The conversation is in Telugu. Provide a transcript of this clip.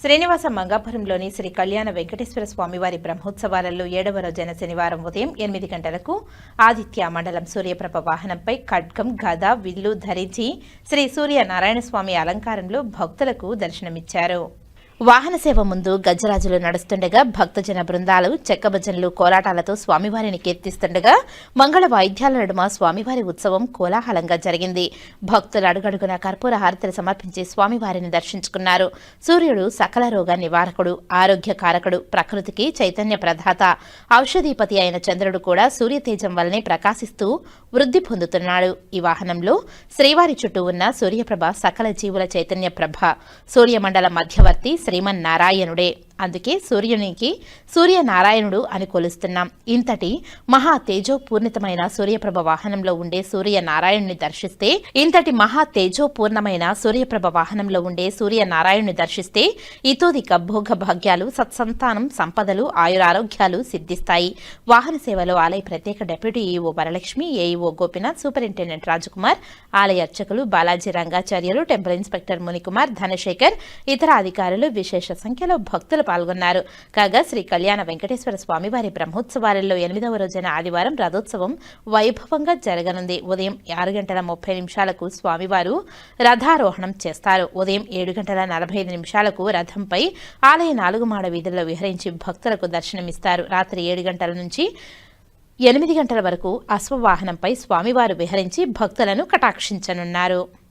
శ్రీనివాస మంగాపురంలోని శ్రీ కళ్యాణ వెంకటేశ్వర స్వామివారి బ్రహ్మోత్సవాలలో ఏడవ రోజైన శనివారం ఉదయం ఎనిమిది గంటలకు ఆదిత్య మండలం సూర్యప్రభ వాహనంపై ఖడ్గం గద విల్లు ధరించి శ్రీ సూర్యనారాయణ స్వామి అలంకారంలో భక్తులకు దర్శనమిచ్చారు. వాహన సేవ ముందు గజరాజులు నడుస్తుండగా భక్తజన బృందాలు చెక్కభజనలు కోలాటాలతో స్వామివారిని కీర్తిస్తుండగా మంగళ వాయిద్యాల నడుమ స్వామివారి ఉత్సవం కోలాహలంగా జరిగింది. భక్తులు అడుగడుగున కర్పూర హారతులు సమర్పించి స్వామివారిని దర్శించుకున్నారు. సూర్యుడు సకల రోగ నివారకుడు ఆరోగ్య కారకుడు ప్రకృతికి చైతన్య ప్రధాత. ఔషధీపతి అయిన చంద్రుడు కూడా సూర్యతేజం వల్లనే ప్రకాశిస్తూ వృద్ధి పొందుతున్నాడు. ఈ వాహనంలో శ్రీవారి చుట్టూ ఉన్న సూర్యప్రభ సకల జీవుల చైతన్య ప్రభ. సూర్యమండల మధ్యవర్తి ಶ್ರೀಮನ್ನಾರಾಯಣುಡೇ అందుకే సూర్యునికి సూర్యనారాయణుడు అని కొలుస్తున్నాం. ఇంతటి మహా తేజోపూర్ణితమైన సూర్యప్రభ వాహనంలో ఉండే సూర్యనారాయణుని దర్శిస్తే ఇంతటి మహా తేజోపూర్ణమైన సూర్యప్రభ వాహనంలో ఉండే సూర్యనారాయణుని దర్శిస్తే ఇతోదిక భోగ భాగ్యాలు సత్సంతానం సంపదలు ఆయురారోగ్యాలు సిద్ధిస్తాయి. వాహన సేవలో ఆలయ ప్రత్యేక deputy EO Varalakshmi AEO Gopinath superintendent Rajakumar ఆలయ అర్చకులు బాలాజీ రంగాచార్యులు టెంపుల్ ఇన్స్పెక్టర్ మునికుమార్ ధనశేఖర్ ఇతర అధికారులు విశేష సంఖ్యలో భక్తులు పాల్గొన్నారు. కాగా శ్రీ కళ్యాణ వెంకటేశ్వర స్వామివారి బ్రహ్మోత్సవాలలో ఎనిమిదవ రోజైన ఆదివారం రథోత్సవం వైభవంగా జరగనుంది. ఉదయం ఆరు గంటల ముప్పై నిమిషాలకు స్వామివారు రథారోహణం చేస్తారు. ఉదయం ఏడు గంటల నలభై ఐదు నిమిషాలకు రథంపై ఆలయ నాలుగు మాడ వీధుల్లో విహరించి భక్తులకు దర్శనమిస్తారు. రాత్రి ఏడు గంటల నుంచి ఎనిమిది గంటల వరకు అశ్వవాహనంపై స్వామివారు విహరించి భక్తులను కటాక్షించనున్నారు.